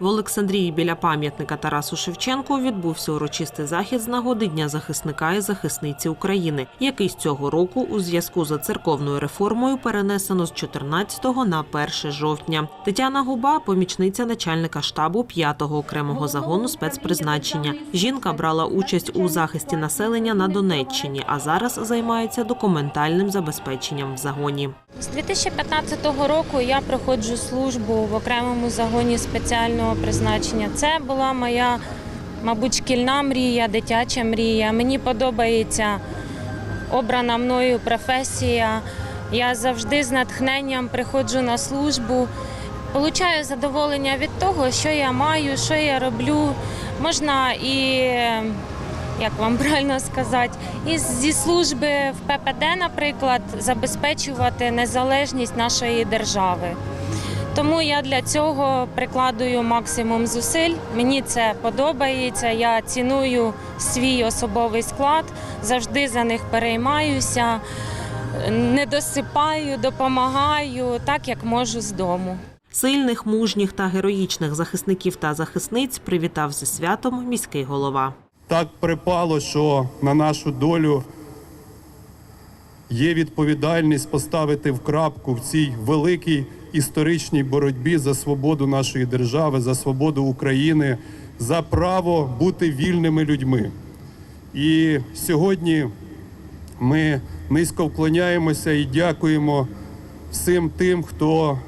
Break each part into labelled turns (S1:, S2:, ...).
S1: В Олександрії біля пам'ятника Тарасу Шевченку відбувся урочистий захід з нагоди Дня захисника і захисниці України, який з цього року у зв'язку за церковною реформою перенесено з 14 на 1 жовтня. Тетяна Губа, помічниця начальника штабу 5-го окремого загону спецпризначення. Жінка брала участь у захисті населення на Донеччині, а зараз займається документальним забезпеченням в загоні.
S2: З 2015 року я проходжу службу в окремому загоні спеціального призначення. Це була моя, мабуть, шкільна мрія, дитяча мрія. Мені подобається обрана мною професія. Я завжди з натхненням приходжу на службу. Получаю задоволення від того, що я маю, що я роблю. Можна і як вам правильно сказати, і зі служби в ППД, наприклад, забезпечувати незалежність нашої держави. Тому я для цього прикладую максимум зусиль. Мені це подобається. Я ціную свій особовий склад, завжди за них переймаюся, не досипаю, допомагаю так, як можу з дому.
S1: Сильних, мужніх та героїчних захисників та захисниць привітав зі святом міський голова.
S3: Так припало, що на нашу долю є відповідальність поставити в крапку в цій великій історичній боротьбі за свободу нашої держави, за свободу України, за право бути вільними людьми. І сьогодні ми низько вклоняємося і дякуємо всім тим, хто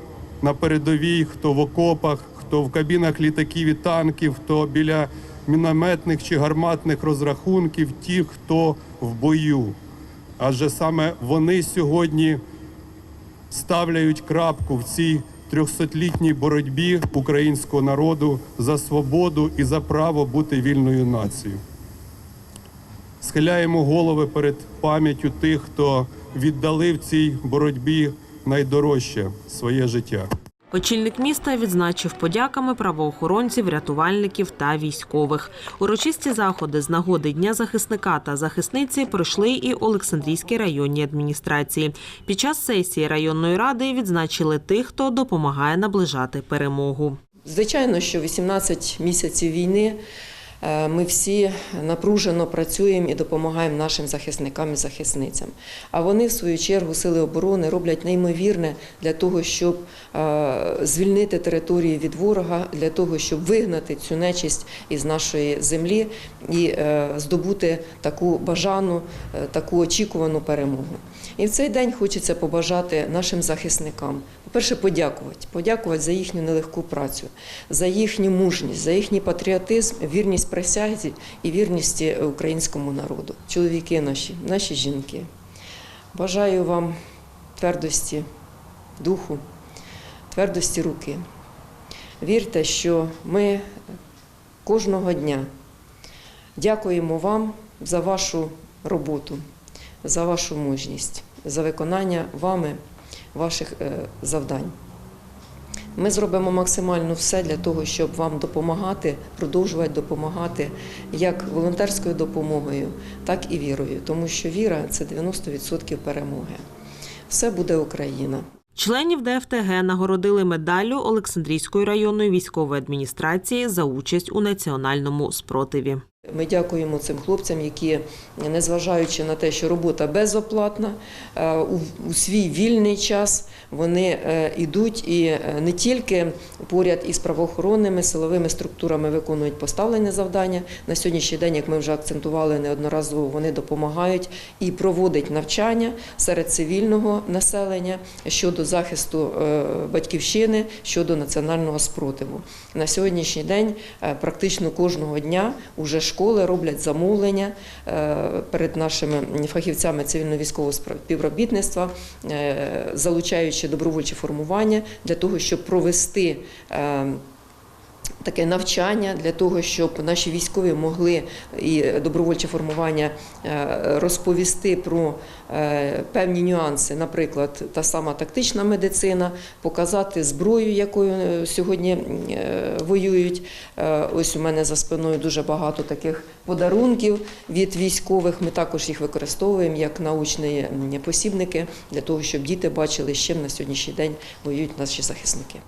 S3: на передовій, хто в окопах, хто в кабінах літаків і танків, хто біля мінометних чи гарматних розрахунків, ті, хто в бою. Адже саме вони сьогодні ставляють крапку в цій трьохсотлітній боротьбі українського народу за свободу і за право бути вільною нацією. Схиляємо голови перед пам'яттю тих, хто віддали в цій боротьбі найдорожче своє життя.
S1: Очільник міста відзначив подяками правоохоронців, рятувальників та військових. Урочисті заходи з нагоди Дня захисника та захисниці пройшли і у Олександрійській районній адміністрації. Під час сесії районної ради відзначили тих, хто допомагає наближати перемогу.
S4: Звичайно, що 18 місяців війни ми всі напружено працюємо і допомагаємо нашим захисникам і захисницям. А вони, в свою чергу, сили оборони роблять неймовірне для того, щоб е, звільнити території від ворога, для того, щоб вигнати цю нечисть із нашої землі і е, здобути таку бажану, е, таку очікувану перемогу. І в цей день хочеться побажати нашим захисникам. По-перше, подякувати, подякувати за їхню нелегку працю, за їхню мужність, за їхній патріотизм, вірність присязі і вірність українському народу. Чоловіки наші, наші жінки. Бажаю вам твердості духу, твердості руки. Вірте, що ми кожного дня дякуємо вам за вашу роботу, за вашу мужність, за виконання вами ваших е, завдань. Ми зробимо максимально все для того, щоб вам допомагати, продовжувати допомагати як волонтерською допомогою, так і вірою, тому що віра це 90% перемоги. Все буде Україна.
S1: Членів ДФТГ нагородили медаллю Олександрійської районної військової адміністрації за участь у національному спротиві.
S4: Ми дякуємо цим хлопцям, які, незважаючи на те, що робота безоплатна, е, у- свій вільний час вони йдуть і е, не тільки поряд із правоохоронними силовими структурами виконують поставлені завдання. На сьогоднішній день, як ми вже акцентували неодноразово, вони допомагають і проводять навчання серед цивільного населення щодо захисту е, батьківщини, щодо національного спротиву. На сьогоднішній день е, практично кожного дня уже школи роблять замовлення е, перед нашими фахівцями цивільно-військового співробітництва, е, залучаючи добровольчі формування для того, щоб провести. Таке навчання для того, щоб наші військові могли і добровольче формування е, розповісти про е, певні нюанси, наприклад, та сама тактична медицина, показати зброю, якою е, сьогодні воюють. Ось у мене за спиною дуже багато таких подарунків від військових. Ми також їх використовуємо як научні посібники для того, щоб діти бачили, з чим на сьогоднішній день воюють наші захисники.